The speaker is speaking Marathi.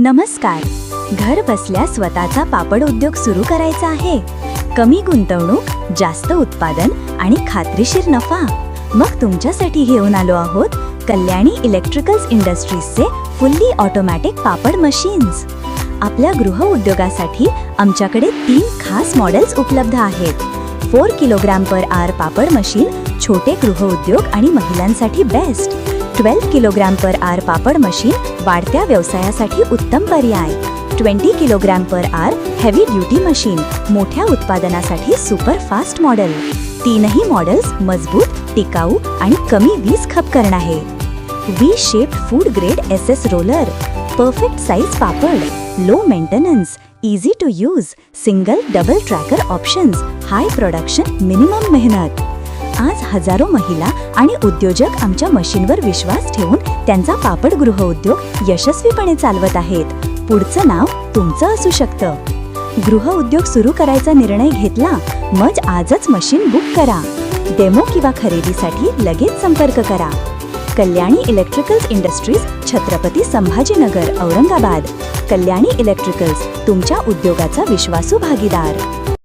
नमस्कार. घर बसल्या स्वतःचा पापड उद्योग सुरू करायचा आहे. कमी गुंतवणूक जास्त उत्पादन आणि खात्रीशीर नफा. मग तुमच्यासाठी घेऊन आलो आहोत कल्याणी इलेक्ट्रिकल्स इंडस्ट्रीजचे फुल्ली ऑटोमॅटिक पापड मशीन्स आपल्या गृह उद्योगासाठी आमच्याकडे तीन खास मॉडेल्स उपलब्ध आहेत. Four kilogram per hour papad machine छोटे गृह उद्योग आणि महिलांसाठी best twelve kilogram per hour papad machine वाढत्या व्यवसायासाठी उत्तम पर्याय. Twenty kilogram per hour heavy duty machine मोठ्या उत्पादनासाठी सुपर फास्ट मॉडेल तीनही मॉडेल्स मजबूत टिकाऊ आणि कमी वीज खप आहे. V shaped food grade S S roller perfect size papad low maintenance easy to use single double tracker options high production minimum मेहनत. आज हजारो महिला आणि उद्योजक आमच्या मशीनवर विश्वास ठेवून त्यांचा पापड गृह उद्योग यशस्वीपणे चालवत आहेत. पुढचं नाव तुमचं असू शकतं. गृह उद्योग सुरू करायचा निर्णय घेतला मग आजच मशीन बुक करा. डेमो किंवा खरेदीसाठी लगेच संपर्क करा. Kalyani electricals industries Chhatrapati Sambhajinagar Aurangabad. Kalyani electricals तुमच्या उद्योगाचा विश्वासू भागीदार.